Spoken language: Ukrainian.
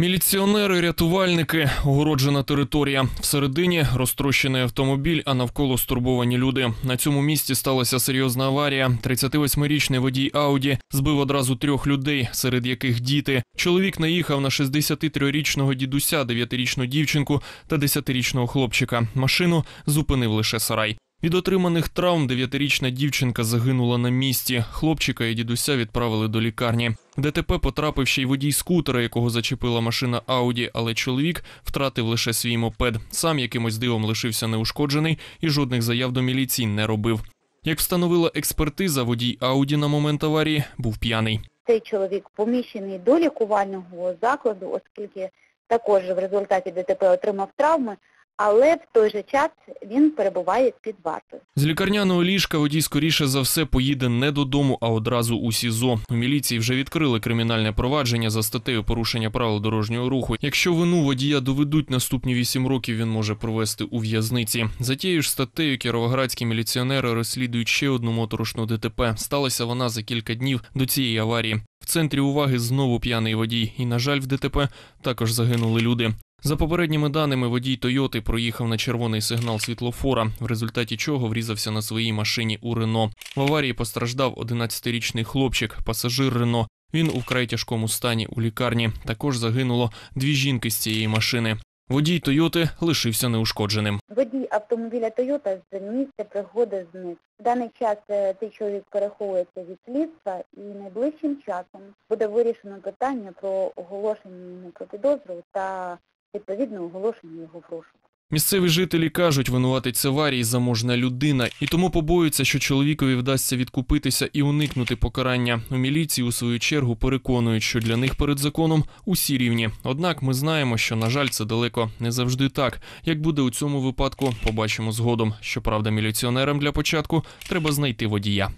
Міліціонери, рятувальники, огороджена територія. Всередині розтрощений автомобіль, а навколо стурбовані люди. На цьому місці сталася серйозна аварія. 38-річний водій Ауді збив одразу трьох людей, серед яких діти. Чоловік наїхав на 63-річного дідуся, 9-річну дівчинку та 10-річного хлопчика. Машину зупинив лише сарай. Від отриманих травм дев'ятирічна дівчинка загинула на місці. Хлопчика і дідуся відправили до лікарні. ДТП потрапив ще й водій скутера, якого зачепила машина Ауді, але чоловік втратив лише свій мопед. Сам якимось дивом лишився неушкоджений і жодних заяв до міліції не робив. Як встановила експертиза, водій Ауді на момент аварії був п'яний. Цей чоловік поміщений до лікувального закладу, оскільки також в результаті ДТП отримав травми, але в той же час він перебуває під вартою. З лікарняного ліжка водій скоріше за все поїде не додому, а одразу у СІЗО. У міліції вже відкрили кримінальне провадження за статтею порушення правил дорожнього руху. Якщо вину водія доведуть наступні вісім років, він може провести у в'язниці. За тією ж статтею кіровоградські міліціонери розслідують ще одну моторошну ДТП. Сталася вона за кілька днів до цієї аварії. В центрі уваги знову п'яний водій, і, на жаль, в ДТП також загинули люди. За попередніми даними, водій Тойоти проїхав на червоний сигнал світлофора, в результаті чого врізався на своїй машині у Рено. В аварії постраждав 11-річний хлопчик, пасажир Рено. Він у вкрай тяжкому стані у лікарні. Також загинуло дві жінки з цієї машини. Водій Тойоти лишився неушкодженим. Водій автомобіля Тойота з місця пригоди зник. В даний час е, цей чоловік переховується від слідства і найближчим часом буде вирішено питання про оголошення йому про підозру та відповідне оголошення його в розшук. Місцеві жителі кажуть, винуватець аварії заможна людина, і тому побоюються, що чоловікові вдасться відкупитися і уникнути покарання. У міліції у свою чергу переконують, що для них перед законом усі рівні. Однак ми знаємо, що на жаль, це далеко не завжди так. Як буде у цьому випадку, побачимо згодом. Щоправда, міліціонерам для початку треба знайти водія.